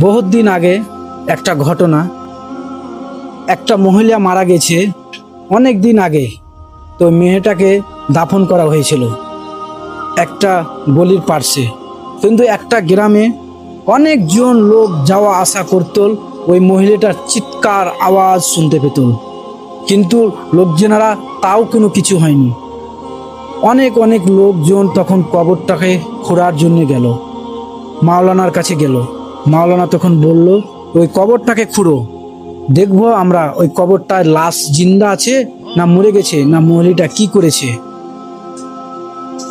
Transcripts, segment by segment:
বহুত দিন আগে একটা ঘটনা। একটা মহিলা মারা গেছে অনেক দিন আগে। তো মেয়েটাকে দাফন করা হয়েছিল। একটা গলির পার্শ্বে। কিন্তু একটা গ্রামে অনেকজন লোক যাওয়া আসা করত, ওই মহিলাটার চিৎকার আওয়াজ শুনতে পেত। কিন্তু লোকজনেরা তাও কোনো কিছু হয়নি। অনেক অনেক লোকজন তখন কবরটাকে খোঁড়ার জন্য গেল। মাওলানার কাছে গেল। মাওলানা তখন বলল, ওই কবরটাকে খুঁড়ো। দেখব আমরা ওই কবরটায় লাশ জিন্দা আছে না মরে গেছে, না মহিলাটা কি করেছে।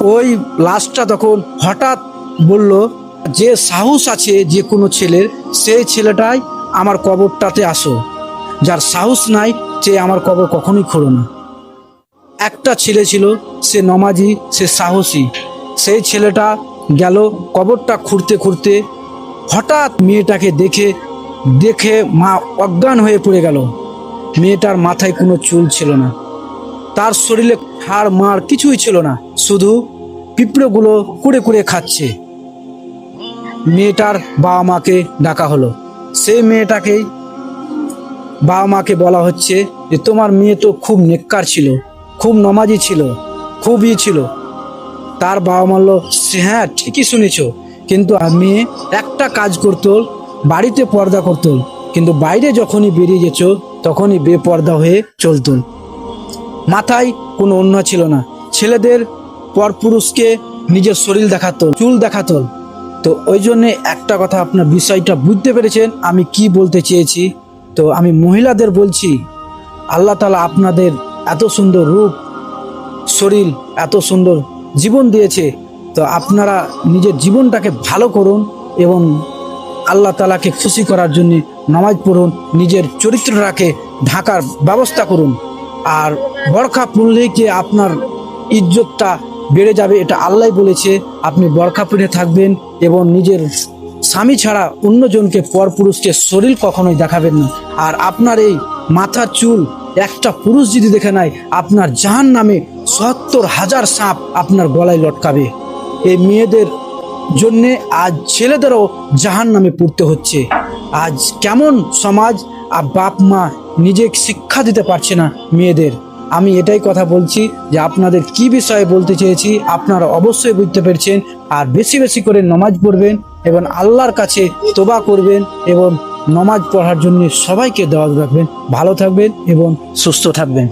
ওই লাশটা তখন হঠাৎ বলল, যে সাহস আছে যে কোনো ছেলের, সেই ছেলেটাই আমার কবরটাতে আসো। যার সাহস নাই, সে আমার কবর কখনোই খোঁড়ো না। একটা ছেলে ছিল, সে নমাজি, সে সাহসী। সেই ছেলেটা গেল কবরটা খুঁড়তে খুঁড়তে হঠাৎ মেয়েটাকে দেখে দেখে মা অজ্ঞান হয়ে পড়ে গেল। মেয়েটার মাথায় কোনো চুল ছিল না। তার শরীরে হাড় মার কিছুই ছিল না। শুধু পিঁপড়েগুলো কুড়ে কুড়ে খাচ্ছে। মেয়েটার বাবা মাকে ডাকা হলো। সেই মেয়েটাকেই বাবা মাকে বলা হচ্ছে যে, তোমার মেয়ে তো খুব নেককার ছিল, খুব নমাজি ছিল, খুব ই ছিল। তার বাবা মারল হ্যাঁ ঠিকই শুনেছ। কিন্তু আমি একটা কাজ করতো, বাড়িতে পর্দা করতো। কিন্তু বাইরে যখনই বেরিয়ে যেত, তখনই বেপর্দা হয়ে চলতো। মাথায় কোনো অন্য ছিল না। ছেলেদের পরপুরুষকে নিজের শরীর দেখাতো, চুল দেখাতো। তো ওই জন্যে একটা কথা আপনার বিষয়টা বুঝতে পেরেছেন, আমি কি বলতে চেয়েছি? তো আমি মহিলাদের বলছি, আল্লাহ তালা আপনাদের এত সুন্দর রূপ, শরীর, এত সুন্দর জীবন দিয়েছে। তো আপনারা নিজের জীবনটাকে ভালো করুন এবং আল্লাহ তালাকে খুশি করার জন্য নামাজ পড়ুন, নিজের চরিত্রটাকে ঢাকার ব্যবস্থা করুন। আর বরখা পড়লে কি আপনার ইজ্জতটা বেড়ে যাবে এটা আল্লাহ বলেছে। আপনি বরখা পরে থাকবেন এবং নিজের স্বামী ছাড়া অন্যজনকে পরপুরুষকে শরীর কখনোই দেখাবেন না। আর আপনার এই মাথার চুল একটা পুরুষ যদি দেখে নেয়, আপনার জাহান নামে সত্তর হাজার সাপ আপনার গলায় লটকাবে। এই মেয়েদের জন্যে আজ ছেলেদেরও জাহান নামে পড়তে হচ্ছে। আজ কেমন সমাজ আর বাপ মা নিজে শিক্ষা দিতে পারছে না মেয়েদের। আমি এটাই কথা বলছি যে আপনাদের কি বিষয়ে বলতে চেয়েছি আপনারা অবশ্যই বুঝতে পেরেছেন। আর বেশি বেশি করে নমাজ পড়বেন এবং আল্লাহর কাছে তোবা করবেন এবং নমাজ পড়ার জন্য সবাইকে দেওয়া রাখবেন। ভালো থাকবেন এবং সুস্থ থাকবেন।